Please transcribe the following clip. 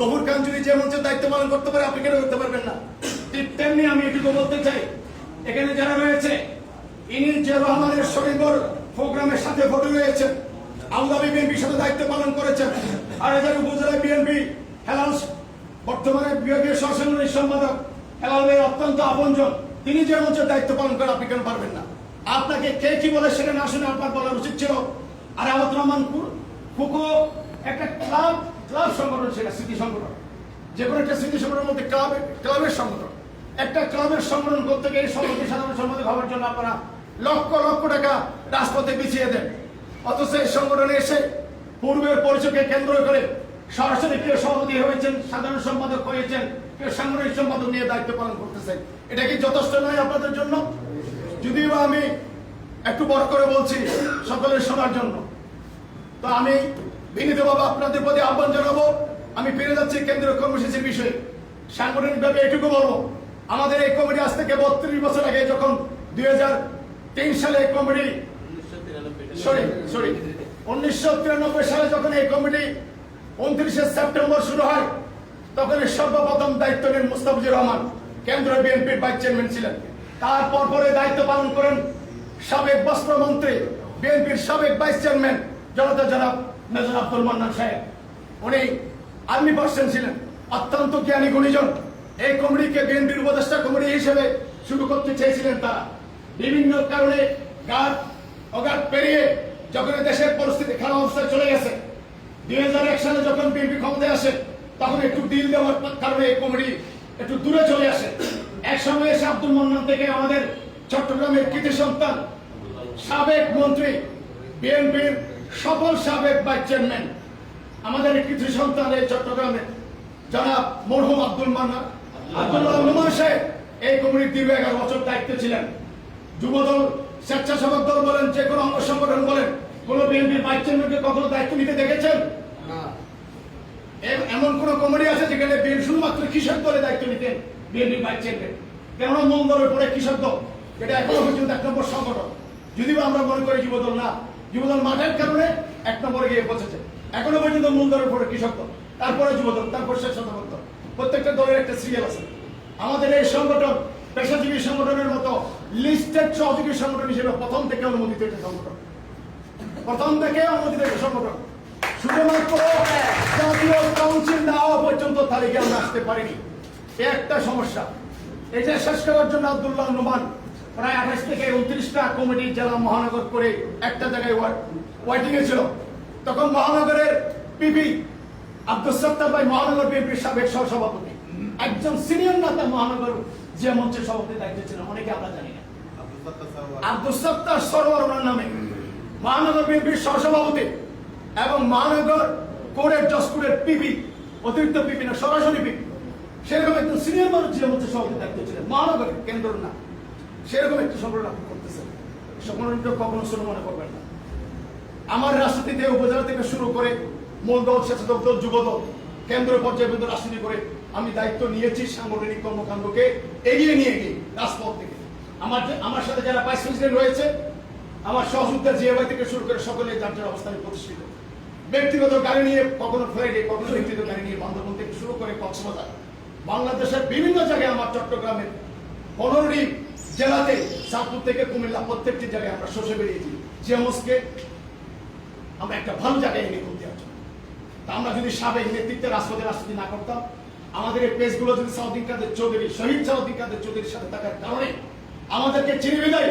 গফুর খান যদি যে মঞ্চের দায়িত্ব পালন করতে পারে, আপনি কেন করতে পারবেন না? ঠিক তেমনি আমি এটুকু বলতে চাই, এখানে যারা রয়েছে, ইনি যে রহমানের শরীফর প্রোগ্রামের সাথে ফটো রয়েছেন আবুধাবি বিএনপির সাথে দায়িত্ব পালন করেছেন, আর এদের উপজেলায় বিএনপি হেলাল, বর্তমানে বিভাগীয় সহসাংগঠনিক সম্পাদক হেলাল ভাই অত্যন্ত আপনজন, তিনি যে মঞ্চের দায়িত্ব পালন করেন, আপনি কেন পারবেন না? আপনাকে কে কি বলে সেটা না শুনে আপনার বলা উচিত ছিল আর আহমদ রহমান কু- কুকো, একটা ক্লাব ক্লাব সংগঠন সেটা স্মৃতি সংগঠন। যে কোনো একটা স্মৃতি সংগঠনের মধ্যে ক্লাব, ক্লাবের সংগঠন। একটা ক্লাবের সংগঠন করতে গিয়ে সভাপতি সাধারণ সম্পাদক হওয়ার জন্য আপনারা লক্ষ লক্ষ টাকা রাজপথে বিছিয়ে দেন। অথচ এই সংগঠনে এসে পূর্বের পরিচয়কে কেন্দ্র করে সরাসরি কেউ সভাপতি হয়েছেন, সাধারণ সম্পাদক হয়েছেন কেউ সাংগঠনিক সম্পাদক নিয়ে দায়িত্ব পালন করতেছেন। এটা কি যথেষ্ট নয় আপনাদের জন্য? যদিও আমি একটু বড় করে বলছি, সকলের শোনার জন্য। তো আমি বিনীতভাবে আপনাদের প্রতি আহ্বান জানাব। আমি ফিরে যাচ্ছি কেন্দ্রীয় কর্মসূচির বিষয়ে। সাংগঠনিকভাবে এটুকু বলব, আমাদের এই কমিটি আজ থেকে বত্রিশ বছর আগে যখন দুই হাজার তিন সালে এই কমিটি সরি সরি, উনিশশো তিরানব্বই সালে যখন এই কমিটি উনত্রিশে সেপ্টেম্বর শুরু হয়, তখন সর্বপ্রথম দায়িত্ব নেন মুস্তাফিজুর রহমান কেন্দ্র বিএনপির ভাইস চেয়ারম্যান ছিলেন। তারপর পরে দায়িত্ব পালন করেন সাবেক বস্ত্রমন্ত্রী, বিএনপির সাবেক ভাইস চেয়ারম্যান জনতা জনাব মেজর আব্দুল মান্নান সাহেব, উনি আর্মি পার্সন ছিলেন, অত্যন্ত জ্ঞানী গুণীজন। এই কমিটিকে বিএনপির উপদেষ্টা কমিটি হিসেবে শুরু করতে চেয়েছিলেন তারা। বিভিন্ন কারণে গাছ অগাধ পেরিয়ে যখন দেশের পরিস্থিতি খারাপ অবস্থায় চলে গেছে, দুই হাজার এক সালে যখন বিএনপি ক্ষমতায় আসে, তখন একটু ডিল দেওয়ার কারণে এই কমিটি একটু দূরে চলে আসে। এক সময় এসে আব্দুল মন্নান থেকে আমাদের চট্টগ্রামের কৃতি সন্তান, সাবেক মন্ত্রী, বিএনপির সফল সাবেক ভাইস চেয়ারম্যান আমাদের এই কৃতি সন্তান এই চট্টগ্রামে জনাব মরহুম আব্দুল মান্নান। আব্দুল্লাহ নুমান সাহেব এই কমিটির দীর্ঘ এগারো বছর দায়িত্বে ছিলেন। যুবদল স্বেচ্ছাসেবক দল বলেন যে কোনো অঙ্গ সংগঠন বলেন কোন বিএনপির ভাইস চেয়ারম্যানকে কখনো দায়িত্ব নিতে দেখেছেন? এমন কোন কমিটি আছে যেখানে বিএনপি শুধুমাত্র কৃষক দলে দায়িত্ব নিতেন বিএনপি ভাইস চেয়ারম্যান? কেননা মঙ্গলের পরে কৃষক দল এটা এখনও পর্যন্ত এক নম্বর সংগঠন। যদিও আমরা মনে করি যুবদল না যুবদল মাঠের কারণে এক নম্বরে গিয়ে পৌঁছেছে। এখনও পর্যন্ত মূলদলের পরে কৃষক দল তারপরে যুবদল, তারপর স্বেচ্ছাসেবক দল প্রত্যেকটা দলের একটা সিরিয়াল আছে। আমাদের এই সংগঠন, পেশাজীবী সংগঠনের মতো লিস্টেড সহযোগী সংগঠন হিসেবে প্রথম থেকে অনুমোদিত একটা সংগঠন। প্রথম থেকে অনুমোদিত একটা সংগঠন। শুধুমাত্র জাতীয় কাউন্সিল না হওয়া পর্যন্ত তালিকা আমরা আসতে পারিনি। একটা সমস্যা। এটা শেষ করার জন্য আব্দুল্লাহ নুমান প্রায় আঠাশ থেকে উনত্রিশটা কমিটি জেলা মহানগর করে একটা জায়গায় ওয়াইটিং এ ছিল। তখন মহানগরের পিপি আব্দুল সত্তার ভাই মহানগর বিএনপির সাবেক সহসভাপতি একজন সিনিয়র নেতা মহানগর যে মঞ্চের সভাপতি দায়িত্ব ছিলেন অনেকে আমরা জানি না। আব্দুল সত্তার সরোয়ার ওনার নামে। মহানগর বিএনপির সহসভাপতি এবং মহানগর কোর্টের জজকুরের পিপি অতিরিক্ত পিপি না সরাসরি পিপি সেরকম একজন সিনিয়র মানুষ যে হচ্ছে সভাপতি দায়িত্ব ছিলেন। মহানগরের কেন্দ্র না সেরকম একটি সংগঠন আপনি করতেছেন। সংগঠনটা কখনো শুরু মনে করবেন না। আমার রাজনীতিতে উপজেলা থেকে শুরু করে মূল দল, স্বেচ্ছাসেবক দল, যুব দল, কেন্দ্র পর্যায়ে পর্যন্ত রাজনীতি করে আমি দায়িত্ব নিয়েছি সাংগঠনিক কর্মকাণ্ডকে এগিয়ে নিয়ে গিয়ে, রাজপথ থেকে। আমার আমার সাথে যারা ভাইস প্রেসিডেন্ট রয়েছে, আমার সহযোদ্ধা জিয়াবাই থেকে শুরু করে সকলে যার যার অবস্থানে প্রতিষ্ঠিত। ব্যক্তিগত গাড়ি নিয়ে কখনো ফ্রাইডে কখনো ব্যক্তিগত গাড়ি নিয়ে বান্ধবন থেকে শুরু করে কক্সবাজার। বাংলাদেশের বিভিন্ন জায়গায় আমার চট্টগ্রামের পনেরোটি জেলাতে চাঁদপুর থেকে কুমিল্লা প্রত্যেকটি জায়গায় আমরা শোষে বেরিয়েছি। জেমসকে আমরা একটা ভালো জায়গায় এনে করতে আছি তা আমরা যদি সাবেক নেতৃত্বে রাষ্ট্রপতি রাষ্ট্রপতি না করতাম, আমাদের এই পেজগুলো যদি সাউদ্দিন কাদের চৌধুরী, শহীদ সাউদ্দিন কাদের চৌধুরীর সাথে থাকার কারণে আমাদেরকে চিনি বিদায়